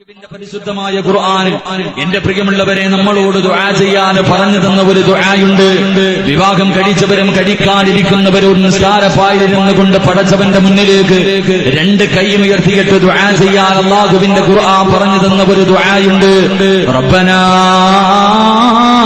പരിശുദ്ധമായ ഖുർആനിൽ എന്റെ പ്രിയമുള്ളവരെ നമ്മളോട് ദുആ ചെയ്യാൻ പറഞ്ഞു തന്ന ഒരു ദുആയുണ്ട്. വിവാഹം കഴിച്ചവരും കഴിക്കാനിരിക്കുന്നവരും നിസ്കാരപ്പായിരുന്ന് കൊണ്ട് പടച്ചവന്റെ മുന്നിലേക്ക് രണ്ട് കൈയും ഉയർത്തിയിട്ട് ദുആ ചെയ്യാൻ അള്ളാഹുവിന്റെ ഖുർആൻ പറഞ്ഞു തന്ന ഒരു ദുആയുണ്ട്. റബ്ബനാ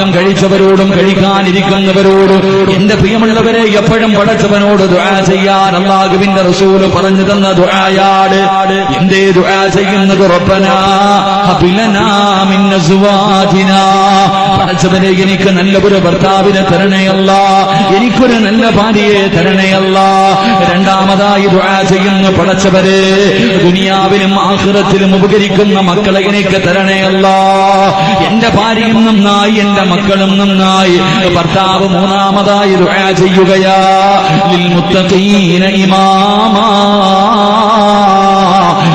വിവാഹം കഴിച്ചവരോടും കഴിക്കാനിരിക്കുന്നവരോടും എന്റെ പ്രിയമുള്ളവരെ എപ്പോഴും പടച്ചവനോട് ദുആ ചെയ്യാൻ അള്ളാഹുവിന്റെ റസൂൽ പറഞ്ഞു തന്ന ദുആയാട് എന്തേ ദുആ ചെയ്യുന്നത് റബ്ബനാ? ഹബിലനാ മിൻ അസ്വാജിനാ. പടച്ചവനെ എനിക്ക് നല്ല ഒരു ഭർത്താവിനെ തരണയല്ല എനിക്കൊരു നല്ല ഭാര്യയെ തരണയല്ല രണ്ടാമതായി ദുആ ചെയ്യുന്ന പടച്ചവരെ ദുനിയാവിലും ആഖിറത്തിലും ഉപകരിക്കുന്ന മക്കളെ എനിക്ക് തരണയല്ല എന്റെ ഭാര്യയും നന്നായി എന്റെ മക്കളും നന്നായി. ഭർത്താവ് മൂന്നാമതായി ദുആ ചെയ്യുകയാ. ലിൽ മുത്തഖീന ഇമാമാ.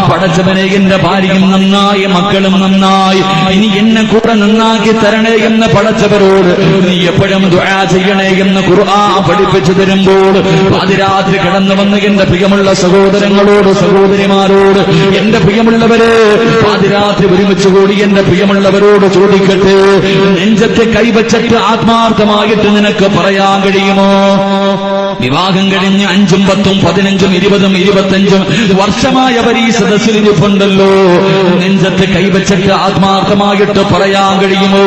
പടച്ചവനെ എന്റെ ഭാര്യയും നന്നായി മക്കളും നന്നായി. ഇനി എന്നെ കൂടെ നന്നാക്കി തരണേ എന്ന് പടച്ചവരോട് നീ എപ്പോഴും ദുആ ചെയ്യണേ എന്ന് ഖുർആ പഠിപ്പിച്ചു തരുമ്പോൾ പാതിരാത്രി കടന്നു വന്ന് എന്റെ പ്രിയമുള്ള സഹോദരങ്ങളോട് സഹോദരിമാരോട് എന്റെ പ്രിയമുള്ളവരെ പാതിരാത്രി ഒരുമിച്ച് കൂടി എന്റെ പ്രിയമുള്ളവരോട് ചോദിക്കട്ടെ നെഞ്ചത്തെ കൈവച്ചിട്ട് ആത്മാർത്ഥമായിട്ട് നിനക്ക് പറയാൻ കഴിയുമോ? വിവാഹം കഴിഞ്ഞ് അഞ്ചും പത്തും പതിനഞ്ചും ഇരുപതും ഇരുപത്തഞ്ചും വർഷമായ ഈ സദസ്സിൽ ഇരിപ്പുണ്ടല്ലോ നെഞ്ചത്ത് കൈവച്ചിട്ട് ആത്മാർത്ഥമായിട്ട് പറയാൻ കഴിയുമോ?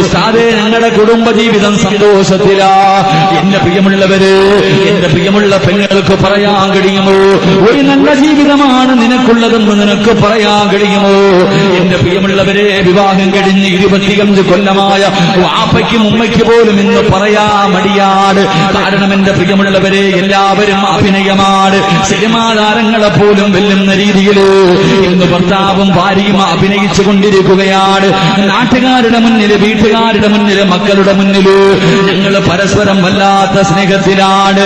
ഉസ്താദേ ഞങ്ങളുടെ കുടുംബജീവിതം സന്തോഷത്തിലാ. എന്റെ പ്രിയമുള്ളവര് എന്റെ പ്രിയമുള്ള പെണ്ണുകൾക്ക് പറയാൻ കഴിയുമോ? ഒരു നല്ല ജീവിതമാണ് നിനക്കുള്ളതെന്ന് നിനക്ക് പറയാൻ കഴിയുമോ? എന്റെ പ്രിയമുള്ളവരെ വിവാഹം കഴിഞ്ഞ് ഇരുപത്തിയഞ്ച് കൊല്ലമായ വാപ്പയ്ക്കും ഉമ്മയ്ക്ക് പോലും ഇന്ന് പറയാ മടിയാട് കാരണം എന്റെ പ്രിയമുള്ളവരെ എല്ലാവരും അഭിനയമാണ്. സിനിമാ താരങ്ങളെ പോലും വെല്ലുന്ന രീതിയിൽ ഇന്ന് ഭർത്താവും ഭാര്യയും അഭിനയിച്ചു കൊണ്ടിരിക്കുകയാണ്. നാട്ടുകാരുടെ മുന്നിൽ വീട്ടുകാരുടെ മുന്നിൽ മക്കളുടെ മുന്നിൽ ഞങ്ങൾ പരസ്പരം വല്ലാത്ത സ്നേഹത്തിലാണ്.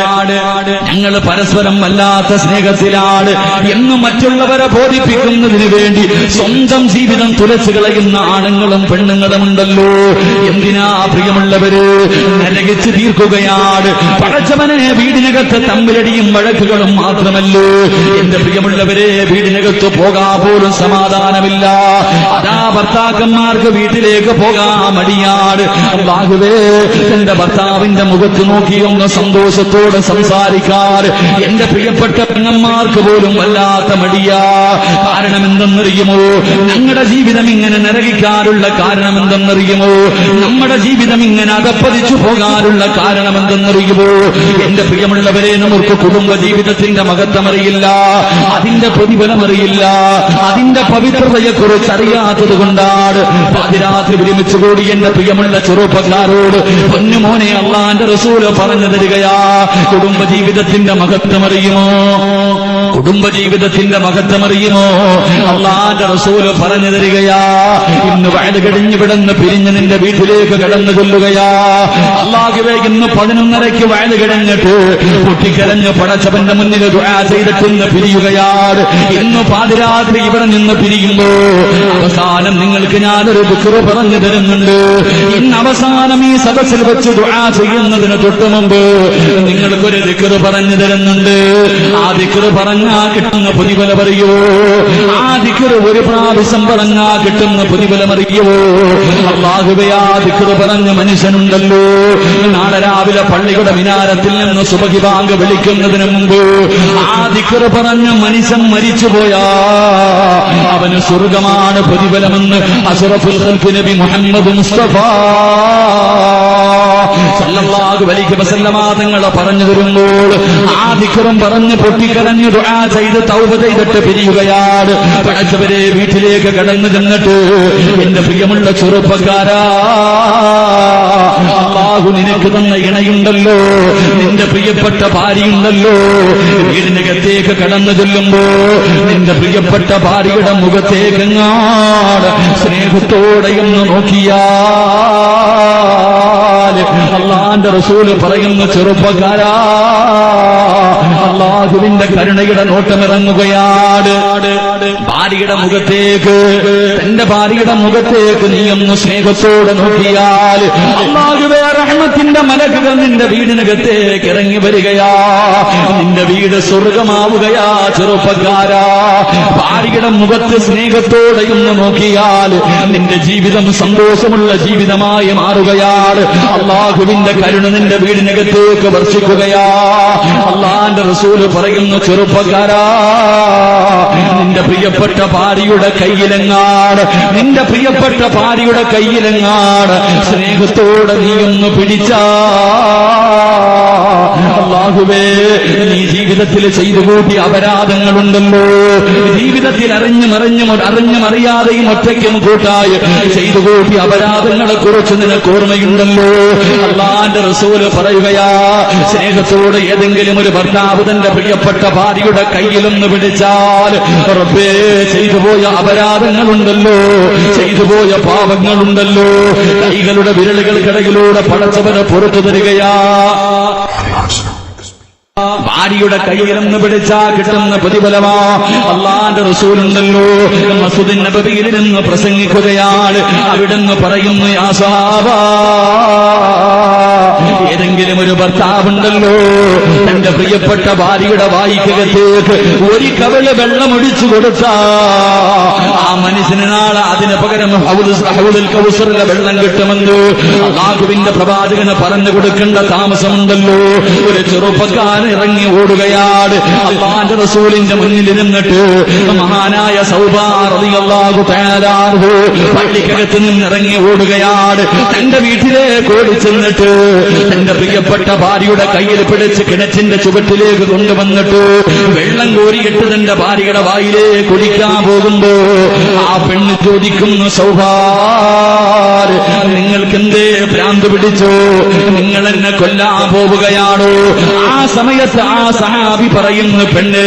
ഞങ്ങൾ പരസ്പരം വല്ലാത്ത സ്നേഹത്തിലാണ്. എന്ന് മറ്റുള്ളവരെ ബോധിപ്പിക്കുന്നതിന് വേണ്ടി സ്വന്തം ജീവിതം തുലച്ചു കളയുന്ന ആണുങ്ങളും പെണ്ണുങ്ങളും ഉണ്ടല്ലോ. എന്തിനാ പ്രിയമുള്ളവര്? നരകിച്ച് തീർക്കുകയാണ്. പടച്ചവനെ വീടിനകത്ത് തമ്മിലടിയും വഴക്കുകളും മാത്രമല്ലോ. എന്റെ പ്രിയമുള്ളവരെ വീടിനകത്ത് പോകാ പോലും സമാധാനമില്ല. അതാ ഭർത്താക്കന്മാർക്ക് വീട്ടിലേക്ക് പോകാൻ മടിയാണ് അള്ളാഹുവേ എന്റെ ഭർത്താവിന്റെ മുഖത്ത് നോക്കിയൊന്ന് സന്തോഷത്തോടെ സംസാരിക്കാറ് എന്റെ പ്രിയപ്പെട്ട പെങ്ങന്മാർക്ക് പോലും വല്ലാത്ത മടിയാ. കാരണം എന്തെന്നറിയുമോ ഞങ്ങളുടെ ജീവിതം ഇങ്ങനെ നരകിക്കാറുള്ള കാരണം എന്തെന്നറിയുമോ നമ്മുടെ ജീവിതം ഇങ്ങനെ അകപ്പതിച്ചു പോകാറുള്ള കാരണം എന്തെന്നറിയുമോ എന്റെ പ്രിയമുള്ളവരെ നമുക്ക് കുടുംബ ജീവിതത്തിന്റെ മഹത്വമറിയില്ല അതിന്റെ പ്രതിഫലം അറിയില്ല. അതിന്റെ പവിത്രതയെ കുറിച്ച് അറിയാത്തത് കൊണ്ടാണ് പാതിരാത്രി ഒരുമിച്ച് എന്റെ പ്രിയമുള്ള ചെറുപ്പക്കാരോട് പൊന്നുമോനെ അള്ളാന്റെ റസൂൽ പറഞ്ഞു തരികയാ. കുടുംബ ജീവിതത്തിന്റെ മഹത്വം അറിയുമോ? കുടുംബ ജീവിതത്തിന്റെ മഹത്വം അറിയുമോ? അള്ളാന്റെ റസൂൽ പറഞ്ഞു തരികയാ. ഇന്ന് വയത് കഴിഞ്ഞു വിടന്ന് പിരിഞ്ഞ് നിന്റെ വീട്ടിലേക്ക് കടന്നു കൊല്ലുകയാ അള്ളാഹുവേ ഇന്ന് പതിനൊന്നരയ്ക്ക് വയത് കിടഞ്ഞിട്ട് പൊട്ടിക്കരഞ്ഞ് പടച്ചവന്റെ മുന്നിൽ ചെയ്തിട്ടൊന്ന് പിരിയുകയാണ്. ഇന്ന് പാതിരാത്രി ഇവിടെ നിന്ന് പിരിയുമ്പോ അവസാനം നിങ്ങൾക്ക് ഞാനൊരു ദുഃഖ പറഞ്ഞു തരുന്നുണ്ട്. ഇന്ന് അവസാനം ഈ സദസ്സിൽ വെച്ച് ദുആ ചെയ്യുന്നതിന് തൊട്ട് മുമ്പ് നിങ്ങൾക്കൊരു ദുഃഖ പറഞ്ഞു തരുന്നുണ്ട്. ആ ദിക്കർ പറഞ്ഞാ കിട്ടുന്ന പുതിവല പറയോ ആ ദിക്കർ ഒരു പ്രാവശ്യം പറഞ്ഞാ കിട്ടുന്ന പ്രതിഫലം അറിയോ അള്ളാഹുബയാ ആ ദിക്കറ് പറഞ്ഞ മനുഷ്യനുണ്ടല്ലോ. നാളെ രാവിലെ പള്ളിയുടെ മിനാരത്തിൽ നിന്ന് സുബഹി ബാങ്ക് വിളിക്കുന്നതിന് മുമ്പ് ആ ദിക്കർ പറഞ്ഞ മനുഷ്യൻ മരിച്ചുപോയാ അവന് സ്വർഗമാണ് പ്രതിഫലമെന്ന് അഷറഫുൽ നബി മുഹമ്മദ് മുസ്തഫ. സല്ലല്ലാഹു അലൈഹി തങ്ങളെ പറഞ്ഞു തരുമ്പോൾ ആ ദിക്കറും പറഞ്ഞ് പൊട്ടിക്കരഞ്ഞ് ദുആ ചെയ്ത് തൗബ ചെയ്തിട്ട് പിരിയുകയാണ്. പടച്ചവരെ വീട്ടിലേക്ക് കടന്നു ചെന്നിട്ട് എന്റെ പ്രിയമുള്ള ചെറുപ്പക്കാരാ അള്ളാഹു നിനക്ക് തന്ന ഇണയുണ്ടല്ലോ. നിന്റെ പ്രിയപ്പെട്ട ഭാര്യയുണ്ടല്ലോ. വീടിനകത്തേക്ക് കടന്നു ചെല്ലുമ്പോ നിന്റെ പ്രിയപ്പെട്ട ഭാര്യയുടെ മുഖത്തേക്ക് സ്നേഹത്തോടെയൊന്ന് നോക്കിയാ അള്ളാന്റെ റസൂൽ പറയുന്ന ചെറുപ്പക്കാരാ. അള്ളാഹുവിന്റെ കരുണയുടെ നോട്ടമിറങ്ങുകയാണ് ഭാര്യയുടെ മുഖത്തേക്ക് തന്റെ ഭാര്യയുടെ മുഖത്തേക്ക് നീ ഒന്ന് സ്നേഹത്തോടെ നോക്കിയാൽ അള്ളാഹുവേ റഹ്മത്തിന്റെ മലകുകൾ നിന്റെ വീടിനകത്തേക്ക് ഇറങ്ങി വരികയാ. നിന്റെ വീട് സ്വർഗമാവുകയാ ചെറുപ്പക്കാരാ. ഭാര്യയുടെ മുഖത്ത് സ്നേഹത്തോടെ ഒന്ന് നോക്കിയാൽ നിന്റെ ജീവിതം സന്തോഷമുള്ള ജീവിതമായി മാറുകയാണ് അള്ളാഹുവിന്റെ കരുണ നിന്റെ വീടിനകത്തേക്ക് വർഷിക്കുകയാ. അള്ളാന്റെ റസൂൽ പറയുന്നു ചെറുപ്പക്കാരാ നിന്റെ പ്രിയപ്പെട്ട ഭാര്യയുടെ കയ്യിലെങ്ങാട് നിന്റെ പ്രിയപ്പെട്ട ഭാര്യയുടെ കയ്യിലെങ്ങാട് സ്നേഹത്തോടെ നീ ഒന്ന് പിടിച്ചാ ജീവിതത്തിൽ ചെയ്തു കൂട്ടിയ അപരാധങ്ങളുണ്ടല്ലോ. ജീവിതത്തിൽ അറിഞ്ഞും അറിഞ്ഞും അറിഞ്ഞും അറിയാതെയും ഒറ്റയ്ക്കും കൂട്ടായി ചെയ്തു കൂട്ടിയ അപരാധങ്ങളെ കുറിച്ച് നിനക്ക് ഓർമ്മയുണ്ടല്ലോ. അള്ളാന്റെ റസൂൽ പറയുകയാ സ്നേഹത്തോട് ഏതെങ്കിലും ഒരു ഭർത്താവ് തന്റെ പ്രിയപ്പെട്ട ഭാര്യയുടെ കയ്യിലൊന്ന് പിടിച്ചാൽ റബ്ബേ ചെയ്തു പോയ അപരാധങ്ങളുണ്ടല്ലോ. ചെയ്തു പോയ പാപങ്ങളുണ്ടല്ലോ. കൈകളുടെ വിരലുകൾക്കിടയിലൂടെ പടച്ചവനെ പുറത്തു തരികയാ. ഭാര്യയുടെ കയ്യിലൊന്ന് പിടിച്ചാ കിട്ടുന്ന പ്രതിഫലമാ. അള്ളാന്റെ റസൂലുണ്ടല്ലോ. മസുദിൻ നിന്ന് പ്രസംഗിക്കുകയാണ്. അവിടുന്ന് പറയുന്നു ആസാവാ ഏതെങ്കിലും ഒരു ഭർത്താവുണ്ടല്ലോ? തന്റെ പ്രിയപ്പെട്ട ഭാര്യയുടെ വായിക്കകത്തേക്ക് ഒരു കവൾ വെള്ളമൊഴിച്ചു കൊടുത്ത. ആ മനുഷ്യന് നാളെ അതിന് പകരം ഹൗദിൽ കൗസറിലെ വെള്ളം കിട്ടുമെന്ന് അള്ളാഹുവിന്റെ പ്രവാചകന് പറഞ്ഞു കൊടുക്കേണ്ട താമസമുണ്ടല്ലോ. ഒരു ചെറുപ്പക്കാരൻ ഇറങ്ങി ഓടുകയാണ് അള്ളാന്റെ റസൂലിന്റെ മുന്നിൽ ഇരുന്നിട്ട് മഹാനായ സൗഭാറിയാഹു തയ്യാറാഹു പള്ളിക്കകത്ത് നിന്നിറങ്ങി ഓടുകയാണ് തന്റെ വീട്ടിലേക്ക് ഓടി ചെന്നിട്ട് തന്റെ പ്രിയപ്പെട്ട ഭാര്യയുടെ കയ്യിൽ പിടിച്ച് കിണറ്റിന്റെ ചുവട്ടിലേക്ക് കൊണ്ടുവന്നിട്ട് വെള്ളം കോരിയിട്ട് തന്റെ ഭാര്യയുടെ വായിലേ കുടിക്കാൻ പോകുമ്പോ ആ പെണ്ണ് ചോദിക്കുന്ന സൗഭാർ നിങ്ങൾക്ക് എന്തേ ഭ്രാന്ത് പിടിച്ചോ? നിങ്ങൾ എന്നെ കൊല്ലാൻ പോവുകയാണോ? ആ സമയത്ത് ആ സഹാബി പറയുന്നു പെണ്ണ്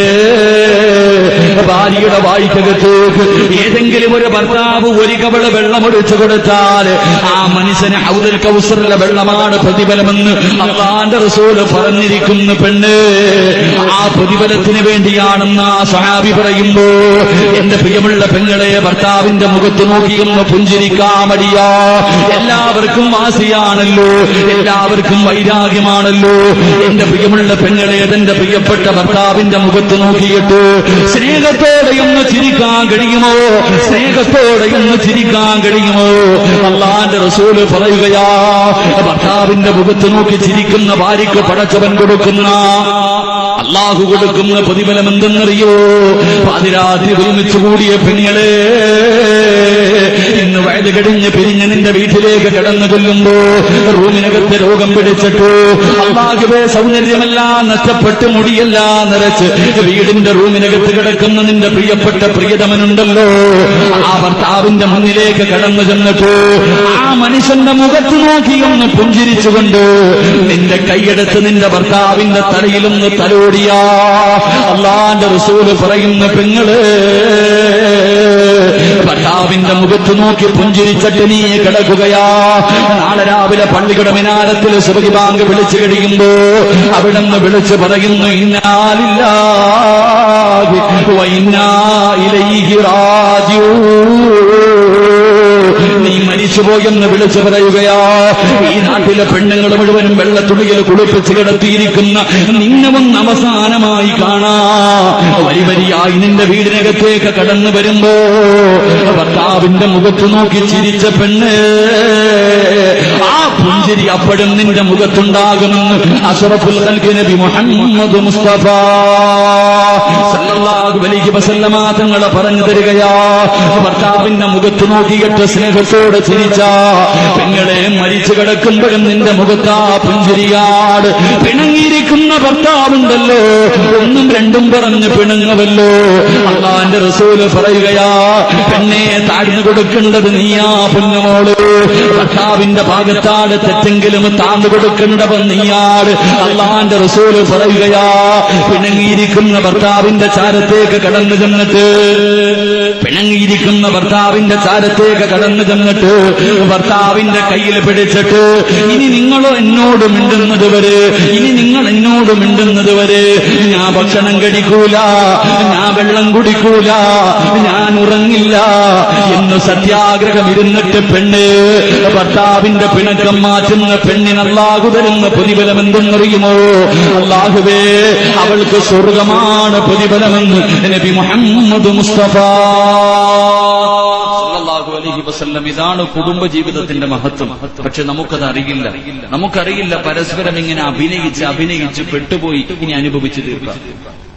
ഭാര്യയുടെ വായിക്കകത്തേക്ക് ഏതെങ്കിലും ഒരു ഭർത്താവ് ഒരു കവൾ വെള്ളമൊഴിച്ചു കൊടുത്താൽ ആ മനുഷ്യന് ഔദൽ കൗസറിലെ വെള്ളമാണ് പ്രതിഫലമെന്ന് അള്ളാന്റെ റസൂൽ പറഞ്ഞിരിക്കുന്നു പെണ്ണ്. ആ പ്രതിഫലത്തിന് വേണ്ടിയാണെന്ന് സഹാബി പറയുമ്പോ എന്റെ പ്രിയമുള്ള പെങ്ങളെ ഭർത്താവിന്റെ മുഖത്ത് നോക്കിയൊന്ന് പുഞ്ചിരിക്കാമടിയാ എല്ലാവർക്കും വാസിയാണല്ലോ എല്ലാവർക്കും വൈരാഗ്യമാണല്ലോ. എന്റെ പ്രിയമുള്ള പെങ്ങളെ എന്റെ പ്രിയപ്പെട്ട ഭർത്താവിന്റെ മുഖത്ത് നോക്കിയിട്ട് സ്നേഹത്തോടെ ഒന്ന് ചിരിക്കാൻ കഴിയുമോ? സ്നേഹത്തോടെയൊന്ന് ചിരിക്കാൻ കഴിയുമോ? അള്ളാന്റെ റസൂൽ പറയുകയാ ഭർത്താവിന്റെ മുഖത്ത് നോക്കി ചിരിക്കുന്ന ഭാര്യയ്ക്ക് പടച്ചവൻ കൊടുക്കുന്ന അള്ളാഹു കൊടുക്കുന്ന പ്രതിഫലം എന്തെന്നറിയോ? പാതിരാത്രി ഒരുമിച്ച് കൂടിയ പെണ്ണികളെ ഇന്ന് വയത് കഴിഞ്ഞ് പിരിഞ്ഞ് നിന്റെ വീട്ടിലേക്ക് കടന്നു കൊല്ലുമ്പോ റൂമിനകത്ത് രോഗം പിടിച്ചിട്ടു അള്ളാഹുവേ സൗന്ദര്യമെല്ലാം നഷ്ടപ്പെട്ട് മുടിയെല്ലാം നിറച്ച് വീടിന്റെ റൂമിനകത്ത് കിടക്കുന്ന നിന്റെ പ്രിയപ്പെട്ട പ്രിയതമനുണ്ടല്ലോ. ആ ഭർത്താവിന്റെ മുന്നിലേക്ക് കടന്നു ചെന്നിട്ട് ആ മനുഷ്യന്റെ മുഖത്ത് നോക്കി ഒന്ന് പുഞ്ചിരിച്ചുകൊണ്ട് നിന്റെ കൈയെടുത്ത് നിന്റെ ഭർത്താവിന്റെ തലയിലൊന്ന് തലോടിയാ. അള്ളാന്റെ റസൂൽ പറയുന്ന പെങ്ങൾ ഭർത്താവിന്റെ മുഖത്ത് നോക്കി പുഞ്ചിരിച്ചിട്ട് നീ കിടക്കുകയാ. നാളെ രാവിലെ പള്ളിയുടെ മിനാരത്തിൽ സുബഹി ബാങ്ക് വിളിച്ചു കഴിയുമ്പോ അവിടെ നിന്ന് വിളിച്ചു പറയുന്നു ഇന്നാലില്ല നീ മരിച്ചുപോയെന്ന് വിളിച്ചു പറയുകയാ. ഈ നാട്ടിലെ പെണ്ണുങ്ങൾ മുഴുവനും വെള്ളത്തുണിയിൽ കുളിപ്പിച്ച് കിടത്തിയിരിക്കുന്ന നിന്നവും അവസാനമായി കാണാ. വരി വരിയായി നിന്റെ വീടിനകത്തേക്ക് കടന്നു വരുമ്പോ ഭർത്താവിന്റെ മുഖത്ത് നോക്കി ചിരിച്ച പെണ്ണ് ആ പുഞ്ചിരി അപ്പോഴും നിന്റെ മുഖത്തുണ്ടാകുമെന്ന് അഷറഫുൽ നബി മുഹമ്മദ് മുസ്തഫ തങ്ങളെ പറഞ്ഞു തരികയാ. ഭർത്താവിന്റെ മുഖത്ത് നോക്കിയിട്ട് സ്നേഹത്തോടെ ചിരിച്ച. പെങ്ങളെ മരിച്ചു കിടക്കുമ്പോഴും നിന്റെ മുഖത്താ പുഞ്ചിരിയാട്. പിണങ്ങിയിരിക്കുന്ന ഭർത്താവുണ്ടല്ലോ. ഒന്നും രണ്ടും പറഞ്ഞ് പിണങ്ങവല്ലോ. അള്ളാന്റെ റസൂൽ പറയുകയാ പെണ്ണെ താഴ്ന്നു കൊടുക്കേണ്ടത് നീയാ പൊന്നുമോൾ ഭർത്താവിന്റെ ഭാഗത്താണ് തെറ്റെങ്കിലും താന്നു കൊടുക്കേണ്ടവൻ നീയാണ് അള്ളാന്റെ റസൂൽ പറയുകയാ പിണങ്ങിയിരിക്കുന്ന ഭർത്താവിന്റെ ചാരത്തേക്ക് കടന്നു ചെന്നിട്ട് പിണങ്ങിയിരിക്കുന്ന ഭർത്താവിന്റെ ചാരത്തേക്ക് കടന്നു ചെന്നിട്ട് ഭർത്താവിന്റെ കയ്യിൽ പിടിച്ചിട്ട് ഇനി നിങ്ങളോ എന്നോട് മിണ്ടുന്നത് വരെ ഇനി നിങ്ങൾ എന്നോട് മിണ്ടുന്നത് വരെ ഞാൻ ഭക്ഷണം കഴിക്കൂല ഞാൻ വെള്ളം കുടിക്കൂല ഞാൻ ഉറങ്ങില്ല എന്ന് സത്യാഗ്രഹം ഇരുന്നിട്ട് പെണ്ണ് ഭർത്താവിന്റെ പിണക്കം മാറ്റുന്ന പെണ്ണിന് തരുന്ന പ്രതിഫലം എന്തെന്നറിയുമോ അള്ളാഹുവേ അവൾക്ക് സ്വർഗമാണ് പ്രതിഫലമെന്ന് നബി മുഹമ്മദ് മുസ്തഫ ഇതാണ് കുടുംബ ജീവിതത്തിന്റെ മഹത്വം. പക്ഷെ നമുക്കത് അറിയില്ല നമുക്കറിയില്ല പരസ്പരം ഇങ്ങനെ അഭിനയിച്ച് അഭിനയിച്ച് പെട്ടുപോയി ഇനി അനുഭവിച്ചു തീർക്കാം.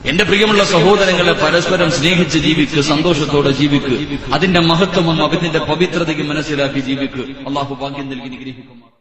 എന്റെ പ്രിയമുള്ള സഹോദരങ്ങളെ പരസ്പരം സ്നേഹിച്ച് ജീവിക്ക് സന്തോഷത്തോടെ ജീവിക്ക് അതിന്റെ മഹത്വവും അതിന്റെ പവിത്രതയും മനസ്സിലാക്കി ജീവിക്ക്. അള്ളാഹു ഭാഗ്യം നൽകി നിഗ്രഹിക്കുമാർ